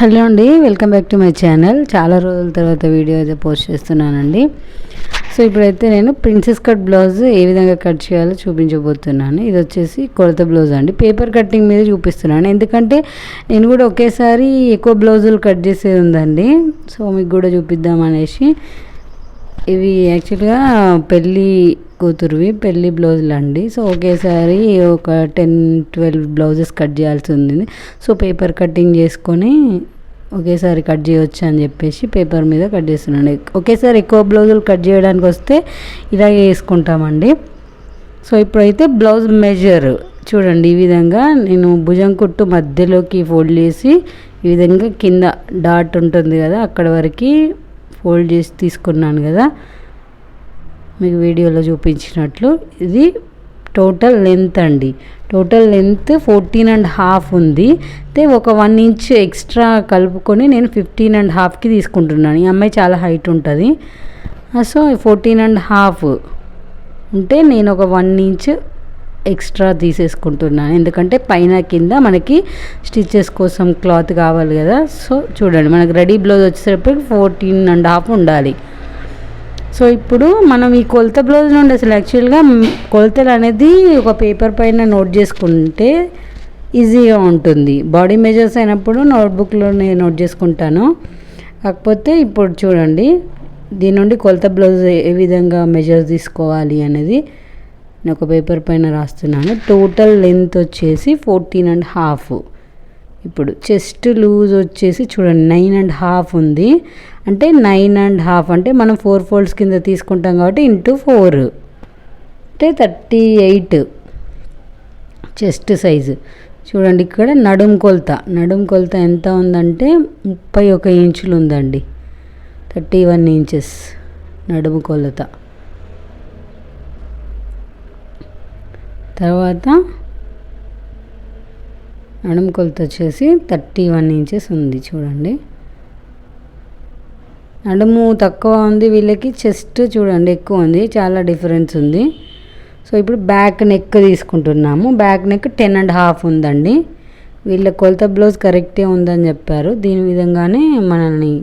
Hello అండి welcome back to my channel. చాలా రోజుల తర్వాత వీడియో అయితే పోస్ట్ చేస్తున్నానండి. సో ఇప్పుడైతే నేను ప్రిన్సెస్ కట్ బ్లౌజ్ ఏ విధంగా కట్ చేయాలో చూపించబోతున్నాను. ఇది వచ్చేసి కొలత బ్లౌజ్ అండి. పేపర్ కటింగ్ మీద చూపిస్తున్నాను. ఎందుకంటే నేను కూడా ఒకేసారి ఎక్కువ బ్లౌజులు కట్ చేసేది ఉందండి. సో మీకు కూడా చూపిద్దాం అనేసి. ఇవి యాక్చువల్గా పెళ్ళి కూతురువి పెళ్ళి బ్లౌజులు అండి. సో ఒకేసారి ఒక టెన్ ట్వెల్వ్ బ్లౌజెస్ కట్ చేయాల్సి ఉంది. సో పేపర్ కటింగ్ చేసుకొని ఒకేసారి కట్ చేయవచ్చు అని చెప్పేసి పేపర్ మీద కట్ చేస్తున్నాను. ఒకేసారి ఎక్కువ బ్లౌజులు కట్ చేయడానికి వస్తే ఇలాగే వేసుకుంటామండి. సో ఇప్పుడైతే బ్లౌజ్ మెజర్ చూడండి ఈ విధంగా నేను భుజం కుట్టు మధ్యలోకి ఫోల్డ్ చేసి ఈ విధంగా కింద డాట్ ఉంటుంది కదా అక్కడ వరకు ఫోల్డ్ చేసి తీసుకున్నాను కదా. మీకు వీడియోలో చూపించినట్లు ఇది టోటల్ లెంత్ అండి. Total length fourteen and half ఉంది. అయితే ఒక వన్ ఇంచ్ ఎక్స్ట్రా కలుపుకొని నేను ఫిఫ్టీన్ అండ్ హాఫ్కి తీసుకుంటున్నాను. ఈ అమ్మాయి చాలా హైట్ ఉంటుంది. సో ఫోర్టీన్ అండ్ హాఫ్ ఉంటే నేను ఒక వన్ ఇంచ్ ఎక్స్ట్రా తీసేసుకుంటున్నాను. ఎందుకంటే పైన కింద మనకి స్టిచెస్ కోసం క్లాత్ కావాలి కదా. సో చూడండి మనకి రెడీ బ్లౌజ్ వచ్చేటప్పటికి ఫోర్టీన్ అండ్ హాఫ్ ఉండాలి. సో ఇప్పుడు మనం ఈ కొలత బ్లౌజ్ నుండి అసలు యాక్చువల్గా కొలతలు అనేది ఒక పేపర్ పైన నోట్ చేసుకుంటే ఈజీగా ఉంటుంది. బాడీ మెజర్స్ అయినప్పుడు నోట్బుక్లోనే నోట్ చేసుకుంటాను. కాకపోతే ఇప్పుడు చూడండి దీని నుండి కొలత బ్లౌజ్ ఏ విధంగా మెజర్స్ తీసుకోవాలి అనేది నేను ఒక పేపర్ పైన రాస్తున్నాను. టోటల్ లెంత్ వచ్చేసి ఫోర్టీన్ అండ్ హాఫ్ ఇప్పుడు చెస్ట్ లూజ్ వచ్చేసి చూడండి నైన్ అండ్ హాఫ్ ఉంది. అంటే నైన్ అండ్ హాఫ్ అంటే మనం ఫోర్ ఫోల్డ్స్ కింద తీసుకుంటాం కాబట్టి ఇంటూ ఫోర్. అంటే థర్టీ ఎయిట్. Chest size. చూడండి ఇక్కడ నడుం కొలత. నడుం కొలత ఎంత ఉందంటే ముప్పై ఒక ఇంచులు ఉందండి. థర్టీ వన్ ఇంచెస్ నడుము కొలత. తర్వాత నడుం కొలత వచ్చేసి థర్టీ వన్ ఇంచెస్ ఉంది చూడండి. నడుము తక్కువ ఉంది వీళ్ళకి చెస్ట్ చూడండి ఎక్కువ ఉంది చాలా డిఫరెన్స్ ఉంది. సో ఇప్పుడు బ్యాక్ నెక్ తీసుకుంటున్నాము. Back neck ten and half ఉందండి. వీళ్ళ కొలత బ్లౌజ్ కరెక్టే ఉందని చెప్పారు. దీని విధంగానే మనల్ని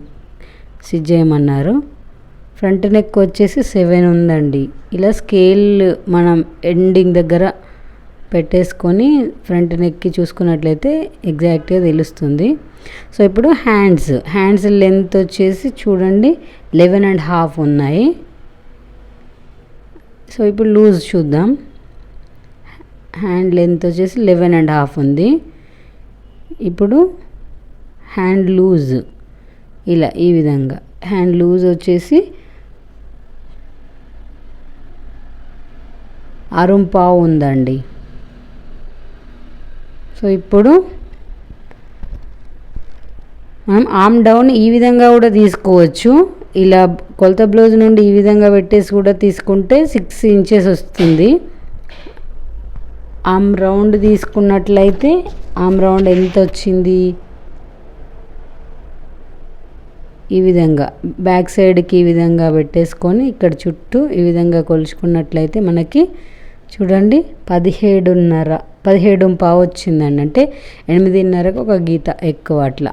స్టిచ్ చేయమన్నారు. ఫ్రంట్ నెక్ వచ్చేసి సెవెన్ ఉందండి. ఇలా స్కేల్ మనం ఎండింగ్ దగ్గర పెట్టేసుకొని ఫ్రంట్ నెక్కి చూసుకున్నట్లయితే ఎగ్జాక్ట్గా తెలుస్తుంది. సో ఇప్పుడు హ్యాండ్స్. హ్యాండ్స్ లెంత్ వచ్చేసి చూడండి లెవెన్ అండ్ హాఫ్ ఉన్నాయి. సో ఇప్పుడు లూజ్ చూద్దాం. హ్యాండ్ లెంత్ వచ్చేసి లెవెన్ అండ్ హాఫ్ ఉంది. ఇప్పుడు హ్యాండ్ లూజ్. ఇలా ఈ విధంగా. హ్యాండ్ లూజ్ వచ్చేసి అరుంపావు ఉందండి. సో ఇప్పుడు మనం ఆమ్ డౌన్ ఈ విధంగా కూడా తీసుకోవచ్చు. ఇలా కొలత బ్లౌజ్ నుండి ఈ విధంగా పెట్టేసి కూడా తీసుకుంటే సిక్స్ ఇంచెస్ వస్తుంది. ఆమ్ రౌండ్ తీసుకున్నట్లయితే ఆమ్ రౌండ్ ఎంత వచ్చింది? ఈ విధంగా బ్యాక్ సైడ్కి ఈ విధంగా పెట్టేసుకొని ఇక్కడ చుట్టూ ఈ విధంగా కొలుచుకున్నట్లయితే మనకి చూడండి పదిహేడున్నర పదిహేడు పావు వచ్చిందండి అంటే ఎనిమిదిన్నరకు ఒక గీత ఎక్కువ అట్లా.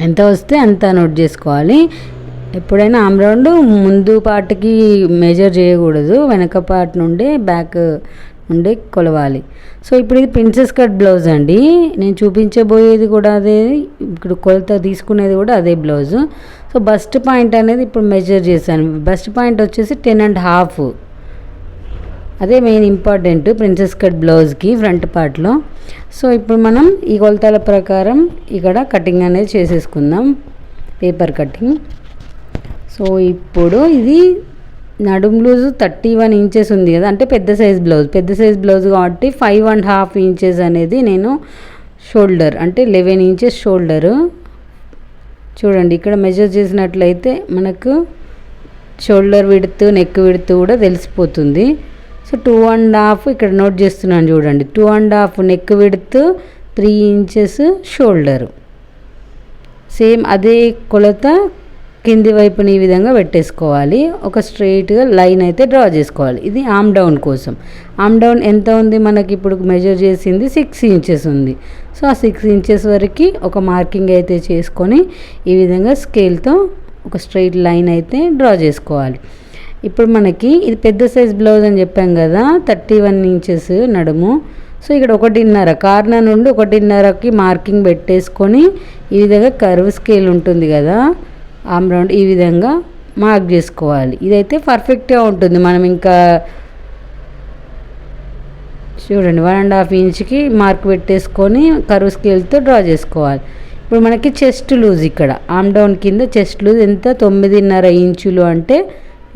ఎంత వస్తే అంత నోట్ చేసుకోవాలి. ఎప్పుడైనా ఆమ్ రౌండ్ ముందు పార్ట్కి మెజర్ చేయకూడదు. వెనక పార్ట్ నుండి బ్యాక్ నుండి కొలవాలి. సో ఇప్పుడు ఇది ప్రిన్సెస్ కట్ బ్లౌజ్ అండి. నేను చూపించబోయేది కూడా అదే. ఇప్పుడు కొలత తీసుకునేది కూడా అదే బ్లౌజ్. సో బస్ట్ పాయింట్ అనేది ఇప్పుడు మెజర్ చేశాను. బస్ట్ పాయింట్ వచ్చేసి టెన్ అండ్ హాఫ్ అదే మెయిన్ ఇంపార్టెంట్ ప్రిన్సెస్ కట్ బ్లౌజ్కి ఫ్రంట్ పార్ట్లో సో ఇప్పుడు మనం ఈ కొలతల ప్రకారం ఇక్కడ కటింగ్ అనేది చేసేసుకుందాం. పేపర్ కటింగ్ సో ఇప్పుడు ఇది నడుం లూజు థర్టీ వన్ ఇంచెస్ ఉంది కదా అంటే పెద్ద సైజ్ బ్లౌజ్ పెద్ద సైజ్ బ్లౌజ్ కాబట్టి ఫైవ్ అండ్ హాఫ్ ఇంచెస్ అనేది నేను షోల్డర్ అంటే లెవెన్ ఇంచెస్ షోల్డరు చూడండి ఇక్కడ మెజర్ చేసినట్లయితే మనకు షోల్డర్ విడుతూ నెక్ విడుతూ కూడా తెలిసిపోతుంది. సో టూ అండ్ హాఫ్ ఇక్కడ నోట్ చేస్తున్నాను చూడండి. Two and half neck width three inches shoulder same అదే కొలత కింది వైపుని ఈ విధంగా పెట్టేసుకోవాలి. ఒక స్ట్రైట్గా లైన్ అయితే డ్రా చేసుకోవాలి. ఇది ఆమ్ డౌన్ కోసం. ఆమ్ డౌన్ ఎంత ఉంది? మనకి ఇప్పుడు మెజర్ చేసింది సిక్స్ ఇంచెస్ ఉంది. సో ఆ సిక్స్ ఇంచెస్ వరకు ఒక మార్కింగ్ అయితే చేసుకొని ఈ విధంగా స్కేల్తో ఒక స్ట్రైట్ లైన్ అయితే డ్రా చేసుకోవాలి. ఇప్పుడు మనకి ఇది పెద్ద సైజ్ బ్లౌజ్ అని చెప్పాం కదా థర్టీ వన్ ఇంచెస్ నడుము. సో ఇక్కడ ఒకటిన్నర కార్నర్ నుండి ఒకటిన్నరకి మార్కింగ్ పెట్టేసుకొని ఈ విధంగా కర్వ్ స్కేల్ ఉంటుంది కదా ఆమ్ రౌండ్ ఈ విధంగా మార్క్ చేసుకోవాలి. ఇదైతే పర్ఫెక్ట్గా ఉంటుంది. మనం ఇంకా చూడండి వన్ అండ్ హాఫ్ ఇంచ్కి మార్క్ పెట్టేసుకొని కరువు స్కేల్తో డ్రా చేసుకోవాలి. ఇప్పుడు మనకి చెస్ట్ లూజ్ ఇక్కడ ఆమ్ డౌన్ కింద చెస్ట్ లూజ్. ఎంత? తొమ్మిదిన్నర ఇంచులు అంటే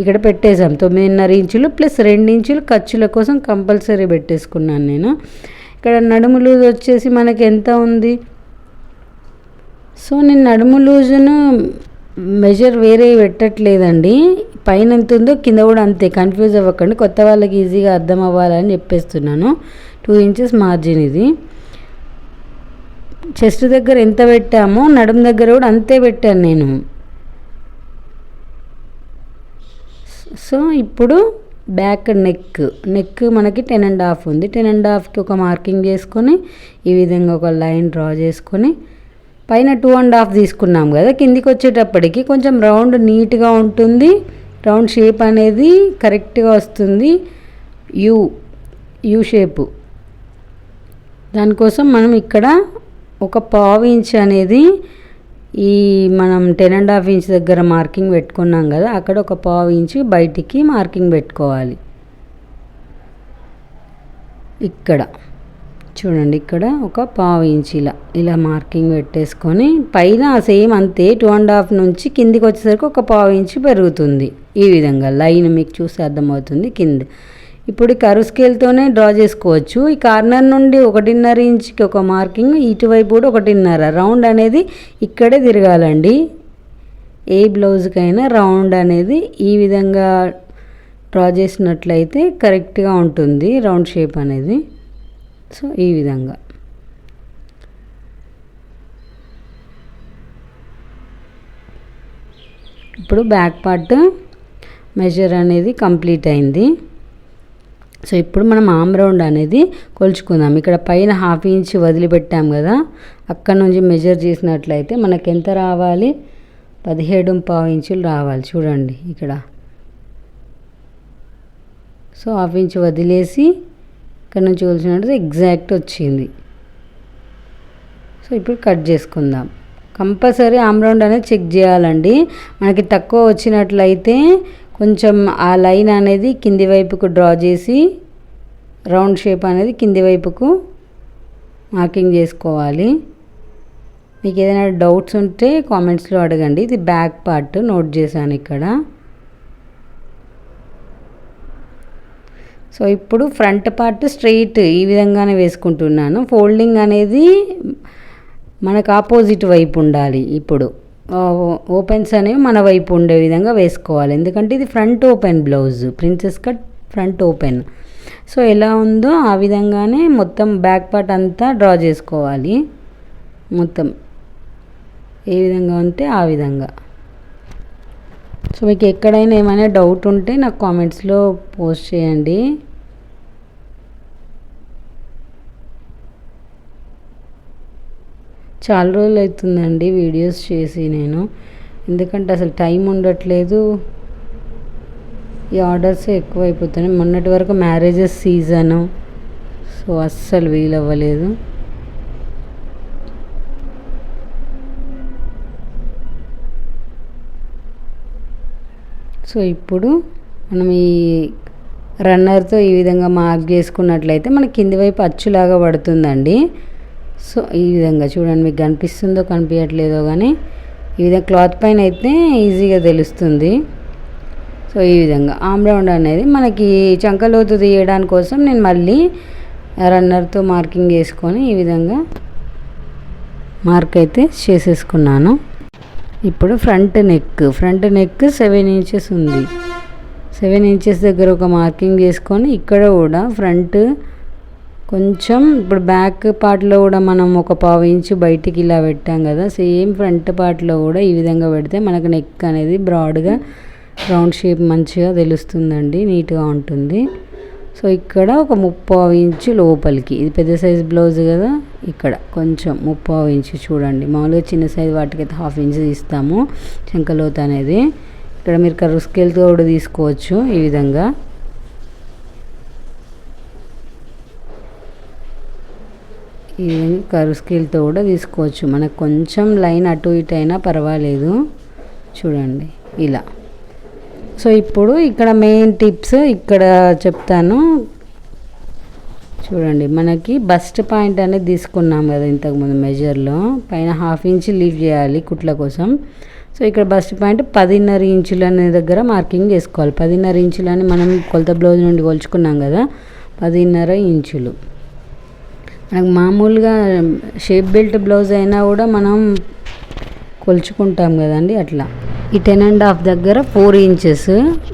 ఇక్కడ పెట్టేశాం. తొమ్మిదిన్నర ఇంచులు ప్లస్ రెండు ఇంచులు ఖర్చుల కోసం కంపల్సరీ పెట్టేసుకున్నాను నేను. ఇక్కడ నడుము లూజ్ వచ్చేసి మనకి ఎంత ఉంది? సో నేను నడుము లూజును మెజర్ వేరే పెట్టట్లేదండి. పైన ఎంత ఉందో కింద కూడా అంతే. కన్ఫ్యూజ్ అవ్వకండి. కొత్త వాళ్ళకి ఈజీగా అర్థం అవ్వాలని చెప్పేస్తున్నాను. టూ ఇంచెస్ మార్జిన్ ఇది. చెస్ట్ దగ్గర ఎంత పెట్టామో నడుము దగ్గర కూడా అంతే పెట్టాను నేను. సో ఇప్పుడు బ్యాక్ నెక్. నెక్ మనకి టెన్ అండ్ హాఫ్ ఉంది. టెన్ అండ్ హాఫ్కి ఒక మార్కింగ్ చేసుకొని ఈ విధంగా ఒక లైన్ డ్రా చేసుకొని పైన టూ అండ్ హాఫ్ తీసుకున్నాం కదా కిందికి వచ్చేటప్పటికి కొంచెం రౌండ్ నీట్గా ఉంటుంది. రౌండ్ షేప్ అనేది కరెక్ట్గా వస్తుంది. U U shape. దానికోసం మనం ఇక్కడ ఒక పావు ఇంచ్ అనేది ఈ మనం టెన్ అండ్ హాఫ్ ఇంచ్ దగ్గర మార్కింగ్ పెట్టుకున్నాం కదా అక్కడ ఒక పావు ఇంచ్ బయటికి మార్కింగ్ పెట్టుకోవాలి. ఇక్కడ చూడండి ఇక్కడ ఒక పావు ఇంచ్ ఇలా ఇలా మార్కింగ్ పెట్టేసుకొని పైన సేమ్ అంతే టూ అండ్ హాఫ్ నుంచి కిందికి వచ్చేసరికి ఒక పావు ఇంచ్ పెరుగుతుంది. ఈ విధంగా లైన్ మీకు చూసి అర్థమవుతుంది కింద. ఇప్పుడు కరు స్కేల్తోనే డ్రా చేసుకోవచ్చు. ఈ కార్నర్ నుండి ఒకటిన్నర ఇంచ్కి ఒక మార్కింగ్ ఇటువైపు కూడా ఒకటిన్నర. రౌండ్ అనేది ఇక్కడే తిరగాలండి. ఏ బ్లౌజ్కైనా రౌండ్ అనేది ఈ విధంగా డ్రా చేసినట్లయితే కరెక్ట్గా ఉంటుంది. రౌండ్ షేప్ అనేది. సో ఈ విధంగా. ఇప్పుడు బ్యాక్ పార్ట్ మెజర్ అనేది కంప్లీట్ అయింది. సో ఇప్పుడు మనం ఆమ్ రౌండ్ అనేది కొలుచుకుందాం. ఇక్కడ పైన హాఫ్ ఇంచ్ వదిలిపెట్టాం కదా. అక్కడ నుంచి మెజర్ చేసినట్లయితే మనకి ఎంత రావాలి? పదిహేడు పావు ఇంచులు రావాలి. చూడండి ఇక్కడ. సో హాఫ్ ఇంచ్ వదిలేసి ఇక్కడ నుంచి కొలిచినట్టు ఎగ్జాక్ట్ వచ్చింది. సో ఇప్పుడు కట్ చేసుకుందాం. కంపల్సరీ ఆమ్రౌండ్ అనేది చెక్ చేయాలండి. మనకి తక్కువ వచ్చినట్లయితే కొంచెం ఆ లైన్ అనేది కింది వైపుకు డ్రా చేసి రౌండ్ షేప్ అనేది కింది వైపుకు మార్కింగ్ చేసుకోవాలి. మీకు ఏదైనా డౌట్స్ ఉంటే కామెంట్స్లో అడగండి. ఇది బ్యాక్ పార్ట్ నోట్ చేశాను ఇక్కడ. సో ఇప్పుడు ఫ్రంట్ పార్ట్ స్ట్రెయిట్ ఈ విధంగానే వేసుకుంటున్నాను. ఫోల్డింగ్ అనేది మనకు ఆపోజిట్ వైపు ఉండాలి ఇప్పుడు. ఓపెన్స్ అనేవి మన వైపు ఉండే విధంగా వేసుకోవాలి. ఎందుకంటే ఇది front open blouse princess cut front open so ఎలా ఉందో ఆ విధంగానే మొత్తం బ్యాక్ పార్ట్ అంతా డ్రా చేసుకోవాలి. మొత్తం ఏ విధంగా ఉంటే ఆ విధంగా. సో మీకు ఎక్కడైనా ఏమైనా డౌట్ ఉంటే నాకు కామెంట్స్లో పోస్ట్ చేయండి. చాలా రోజులు అవుతుందండి వీడియోస్ చేసి నేను. ఎందుకంటే అసలు టైం ఉండట్లేదు. ఈ ఆర్డర్స్ ఎక్కువ అయిపోతున్నాయి మొన్నటి వరకు మ్యారేజెస్ సీజను. సో అస్సలు వీలవ్వలేదు. సో ఇప్పుడు మనం ఈ రన్నర్తో ఈ విధంగా మార్క్ చేసుకున్నట్లయితే మన కింది వైపు అచ్చులాగా పడుతుందండి. సో ఈ విధంగా చూడండి మీకు కనిపిస్తుందో కనిపించట్లేదో కానీ ఈ విధంగా క్లాత్ పైన అయితే ఈజీగా తెలుస్తుంది. సో ఈ విధంగా ఆమ్ రౌండ్ అనేది మనకి చంకలోతు తీయడానికి కోసం నేను మళ్ళీ రన్నర్తో మార్కింగ్ చేసుకొని ఈ విధంగా మార్క్ అయితే చేసేసుకున్నాను. ఇప్పుడు front neck front neck seven inches ఉంది. సెవెన్ ఇంచెస్ దగ్గర ఒక మార్కింగ్ చేసుకొని ఇక్కడ కూడా ఫ్రంట్ కొంచెం ఇప్పుడు బ్యాక్ పార్ట్లో కూడా మనం ఒక పావు ఇంచు బయటికి ఇలా పెట్టాం కదా సేమ్ ఫ్రంట్ పార్ట్లో కూడా ఈ విధంగా పెడితే మనకు నెక్ అనేది బ్రాడ్గా రౌండ్ షేప్ మంచిగా తెలుస్తుందండి నీట్గా ఉంటుంది. సో ఇక్కడ ఒక ముప్పావు ఇంచు లోపలికి ఇది పెద్ద సైజ్ బ్లౌజ్ కదా ఇక్కడ కొంచెం ముప్పావు ఇంచు చూడండి. మామూలుగా చిన్న సైజ్ వాటికైతే హాఫ్ ఇంచ్ తీస్తాము చెంకలోత అనేది. ఇక్కడ మీరు కర్వ్ స్కేల్తో కూడా తీసుకోవచ్చు ఈ విధంగా. ఈ కరు స్కేల్తో కూడా తీసుకోవచ్చు. మనకు కొంచెం లైన్ అటు ఇటు అయినా పర్వాలేదు. చూడండి ఇలా. సో ఇప్పుడు ఇక్కడ మెయిన్ టిప్స్ ఇక్కడ చెప్తాను. చూడండి మనకి బస్ట్ పాయింట్ అనేది తీసుకున్నాం కదా ఇంతకుముందు మెజర్లో పైన హాఫ్ ఇంచ్ లీవ్ చేయాలి కుట్ల కోసం. సో ఇక్కడ బస్ట్ పాయింట్ పదిన్నర ఇంచులు అనే దగ్గర మార్కింగ్ చేసుకోవాలి. పదిన్నర ఇంచులని మనం కొలత బ్లౌజ్ నుండి కొలుచుకున్నాం కదా పదిన్నర ఇంచులు. మనకు మామూలుగా షేప్ బెల్ట్ బ్లౌజ్ అయినా కూడా మనం కొలుచుకుంటాం కదండి అట్లా. ఈ టెన్ అండ్ హాఫ్ దగ్గర ఫోర్ ఇంచెస్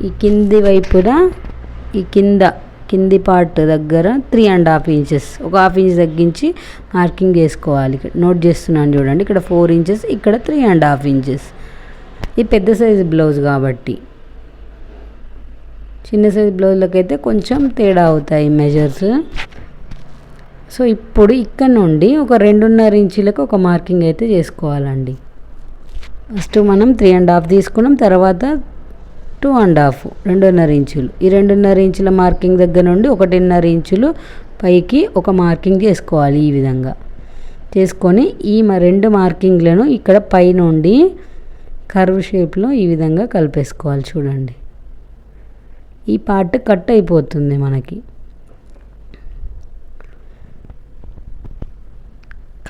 ఈ కింది వైపున ఈ కింద కింది పార్ట్ దగ్గర త్రీ అండ్ హాఫ్ ఇంచెస్. ఒక హాఫ్ ఇంచ్ తగ్గించి మార్కింగ్ చేసుకోవాలి ఇక్కడ నోట్ చేస్తున్నాను చూడండి ఇక్కడ ఫోర్ ఇంచెస్ ఇక్కడ త్రీ అండ్ హాఫ్ ఇంచెస్. ఇది పెద్ద సైజు బ్లౌజ్ కాబట్టి. చిన్న సైజు బ్లౌజ్లకైతే కొంచెం తేడా అవుతాయి మెజర్స్. సో ఇప్పుడు ఇక్కడ నుండి ఒక రెండున్నర ఇంచులకు ఒక మార్కింగ్ అయితే చేసుకోవాలండి. ఫస్ట్ మనం త్రీ అండ్ హాఫ్ తీసుకున్నాం తర్వాత టూ అండ్ హాఫ్ రెండున్నర ఇంచులు. ఈ రెండున్నర ఇంచుల మార్కింగ్ దగ్గర నుండి ఒకటిన్నర ఇంచులు పైకి ఒక మార్కింగ్ చేసుకోవాలి ఈ విధంగా. చేసుకొని ఈ రెండు మార్కింగ్లను ఇక్కడ పై నుండి కర్వ్ షేప్లో ఈ విధంగా కలిపేసుకోవాలి చూడండి. ఈ పార్ట్ కట్ అయిపోతుంది మనకి.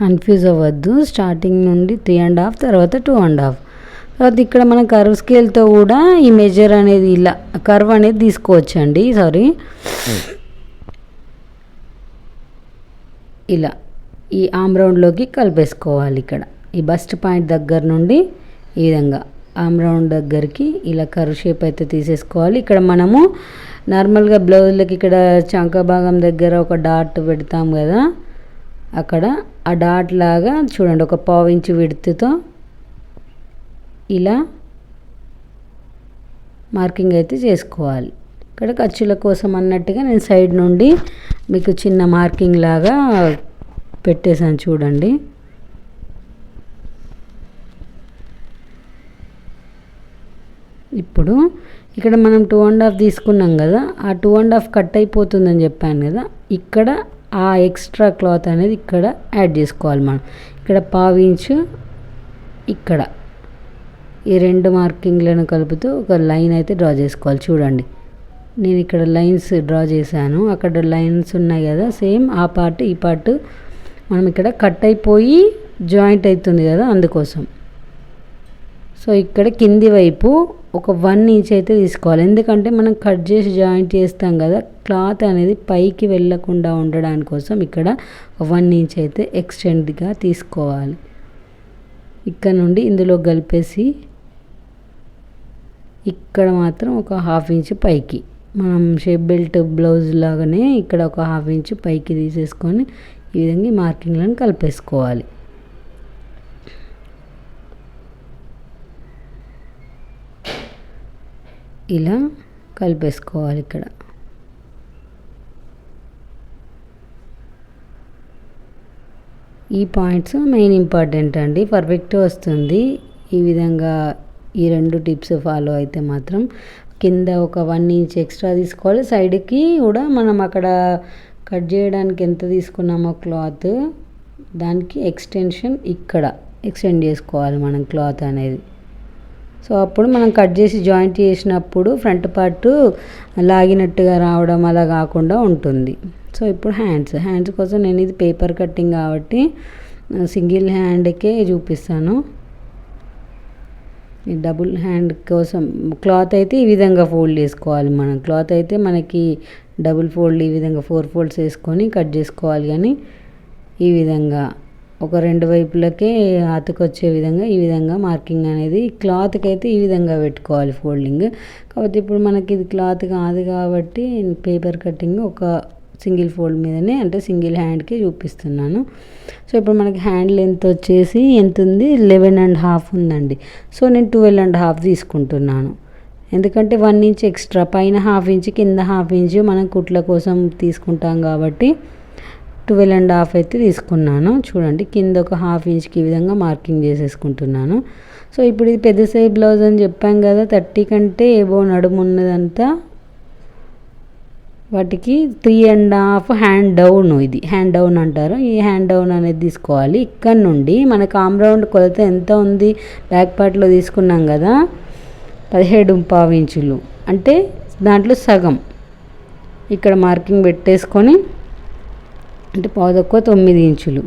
కన్ఫ్యూజ్ అవ్వద్దు. స్టార్టింగ్ నుండి త్రీ అండ్ హాఫ్ తర్వాత టూ అండ్ హాఫ్ తర్వాత ఇక్కడ మనం కర్వ్ స్కేల్తో కూడా ఈ మెజర్ అనేది ఇలా కర్వ్ అనేది తీసుకోవచ్చండి. సారీ ఇలా ఈ ఆమ్ రౌండ్లోకి కలిపేసుకోవాలి ఇక్కడ. ఈ బస్ట్ పాయింట్ దగ్గర నుండి ఈ విధంగా ఆమ్ రౌండ్ దగ్గరికి ఇలా కర్వ్ షేప్ అయితే తీసేసుకోవాలి. ఇక్కడ మనము నార్మల్గా బ్లౌజ్లకి ఇక్కడ చంక భాగం దగ్గర ఒక డాట్ పెడతాం కదా. అక్కడ ఆ డాట్ లాగా చూడండి ఒక పావించి విడుతుతో ఇలా మార్కింగ్ అయితే చేసుకోవాలి. ఇక్కడ ఖర్చుల కోసం అన్నట్టుగా నేను సైడ్ నుండి మీకు చిన్న మార్కింగ్ లాగా పెట్టేశాను చూడండి. ఇప్పుడు ఇక్కడ మనం టూ అండ్ హాఫ్ తీసుకున్నాం కదా ఆ టూ అండ్ హాఫ్ కట్ అయిపోతుందని చెప్పాను కదా ఇక్కడ ఆ ఎక్స్ట్రా క్లాత్ అనేది ఇక్కడ యాడ్ చేసుకోవాలి మనం. ఇక్కడ పావించు ఇక్కడ. ఈ రెండు మార్కింగ్లను కలుపుతూ ఒక లైన్ అయితే డ్రా చేసుకోవాలి. చూడండి. నేను ఇక్కడ లైన్స్ డ్రా చేశాను. అక్కడ లైన్స్ ఉన్నాయి కదా. సేమ్ ఆ పార్ట్ ఈ పార్ట్ మనం ఇక్కడ కట్ అయిపోయి జాయింట్ అవుతుంది కదా అందుకోసం. సో ఇక్కడ కింది వైపు ఒక వన్ ఇంచ్ అయితే తీసుకోవాలి. ఎందుకంటే మనం కట్ చేసి జాయింట్ చేస్తాం కదా క్లాత్ అనేది పైకి వెళ్ళకుండా ఉండడానికి కోసం ఇక్కడ వన్ ఇంచ్ అయితే ఎక్స్టెండ్గా తీసుకోవాలి. ఇక్కడ నుండి ఇందులో కలిపేసి ఇక్కడ మాత్రం ఒక హాఫ్ ఇంచ్ పైకి. మనం షేప్ బెల్ట్ బ్లౌజ్ లాగానే ఇక్కడ ఒక హాఫ్ ఇంచ్ పైకి తీసేసుకొని ఈ విధంగా మార్కింగ్లను కలిపేసుకోవాలి. ఇలా కలిపేసుకోవాలి ఇక్కడ. ఈ పాయింట్స్ మెయిన్ ఇంపార్టెంట్ అండి. పర్ఫెక్ట్ వస్తుంది. ఈ విధంగా ఈ రెండు టిప్స్ ఫాలో అయితే మాత్రం కింద ఒక వన్ ఇంచ్ ఎక్స్ట్రా తీసుకోవాలి. సైడ్కి కూడా మనం అక్కడ కట్ చేయడానికి ఎంత తీసుకున్నామో క్లాత్ దానికి ఎక్స్టెన్షన్ ఇక్కడ ఎక్స్టెండ్ చేసుకోవాలి మనం క్లాత్ అనేది. సో అప్పుడు మనం కట్ చేసి జాయింట్ చేసినప్పుడు ఫ్రంట్ పార్ట్ లాగినట్టుగా రావడం అలా కాకుండా ఉంటుంది. సో ఇప్పుడు హ్యాండ్స్. హ్యాండ్స్ కోసం నేను ఇది పేపర్ కట్టింగ్ కాబట్టి సింగిల్ హ్యాండ్కే చూపిస్తాను. ఈ డబుల్ హ్యాండ్ కోసం క్లాత్ అయితే ఈ విధంగా ఫోల్డ్ చేసుకోవాలి మనం. క్లాత్ అయితే మనకి డబుల్ ఫోల్డ్ ఈ విధంగా ఫోర్ ఫోల్డ్స్ వేసుకొని కట్ చేసుకోవాలి కానీ ఈ విధంగా ఒక రెండు వైపులకే అతుకొచ్చే విధంగా ఈ విధంగా మార్కింగ్ అనేది క్లాత్కి అయితే ఈ విధంగా పెట్టుకోవాలి ఫోల్డింగ్. కాకపోతే ఇప్పుడు మనకి ఇది క్లాత్ కాదు కాబట్టి పేపర్ కటింగ్ ఒక సింగిల్ ఫోల్డ్ మీదనే అంటే సింగిల్ హ్యాండ్కి చూపిస్తున్నాను. సో ఇప్పుడు మనకి హ్యాండ్ లెంత్ వచ్చేసి ఎంత ఉంది లెవెన్ అండ్ హాఫ్ ఉందండి. సో నేను ట్వెల్వ్ అండ్ హాఫ్ తీసుకుంటున్నాను. ఎందుకంటే వన్ ఇంచ్ ఎక్స్ట్రా పైన హాఫ్ ఇంచ్ కింద హాఫ్ ఇంచ్ మనం కుట్ల కోసం తీసుకుంటాం కాబట్టి ట్వెల్వ్ అండ్ హాఫ్ అయితే తీసుకున్నాను. చూడండి కింద ఒక హాఫ్ ఇంచ్కి ఈ విధంగా మార్కింగ్ చేసేసుకుంటున్నాను. సో ఇప్పుడు ఇది పెద్ద సైజ్ బ్లౌజ్ అని చెప్పాం కదా థర్టీ కంటే ఏవో నడుము ఉన్నదంతా. వాటికి three and half hand down ఇది. హ్యాండ్ డౌన్ అంటారు. ఈ హ్యాండ్ డౌన్ అనేది తీసుకోవాలి. ఇక్కడ నుండి మనకు ఆమ్ రౌండ్ కొలత ఎంత ఉంది? బ్యాక్ పార్ట్లో తీసుకున్నాం కదా పదిహేడు పావు ఇంచులు. అంటే దాంట్లో సగం. ఇక్కడ మార్కింగ్ పెట్టేసుకొని అంటే పావు తక్కువ తొమ్మిది ఇంచులు.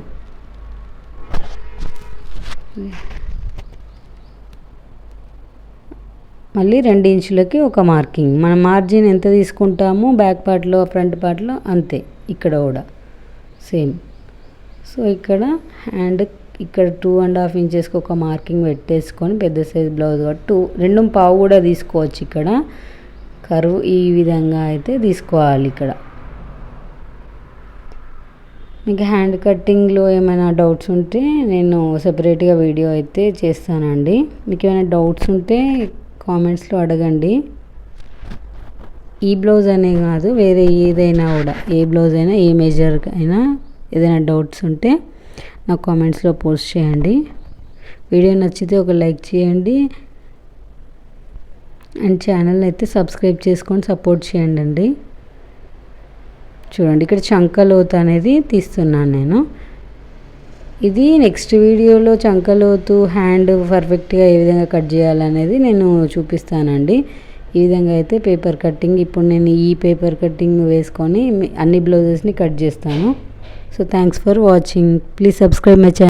మళ్ళీ రెండు ఇంచులకి ఒక మార్కింగ్. మన మార్జిన్ ఎంత తీసుకుంటామో బ్యాక్ పార్ట్లో ఫ్రంట్ పార్ట్లో అంతే. ఇక్కడ కూడా సేమ్. సో ఇక్కడ హ్యాండ్ ఇక్కడ టూ అండ్ హాఫ్ ఇంచెస్కి ఒక మార్కింగ్ పెట్టేసుకొని పెద్ద సైజ్ బ్లౌజ్ కాబట్టి టూ రెండు పావు కూడా తీసుకోవచ్చు ఇక్కడ. కరువు ఈ విధంగా అయితే తీసుకోవాలి ఇక్కడ. మీకు హ్యాండ్ కట్టింగ్లో ఏమైనా డౌట్స్ ఉంటే నేను సపరేట్గా వీడియో అయితే చేస్తానండి. మీకు ఏమైనా డౌట్స్ ఉంటే కామెంట్స్లో అడగండి. ఈ బ్లౌజ్ అనే కాదు వేరే ఏదైనా కూడా ఏ బ్లౌజ్ అయినా ఏ మెజర్ అయినా ఏదైనా డౌట్స్ ఉంటే నాకు కామెంట్స్లో పోస్ట్ చేయండి. వీడియో నచ్చితే ఒక లైక్ చేయండి. అండ్ ఛానల్ అయితే సబ్స్క్రైబ్ చేసుకొని సపోర్ట్ చేయండి అండి చూడండి ఇక్కడ చంకలోతు అనేది తీస్తున్నాను నేను. ఇది నెక్స్ట్ వీడియోలో చంకలోతు హ్యాండ్ పర్ఫెక్ట్గా ఏ విధంగా కట్ చేయాలనేది నేను చూపిస్తానండి. ఈ విధంగా అయితే పేపర్ కట్టింగ్ ఇప్పుడు నేను ఈ పేపర్ కట్టింగ్ వేసుకొని అన్ని బ్లౌజెస్ని కట్ చేస్తాను. So thanks for watching please subscribe my channel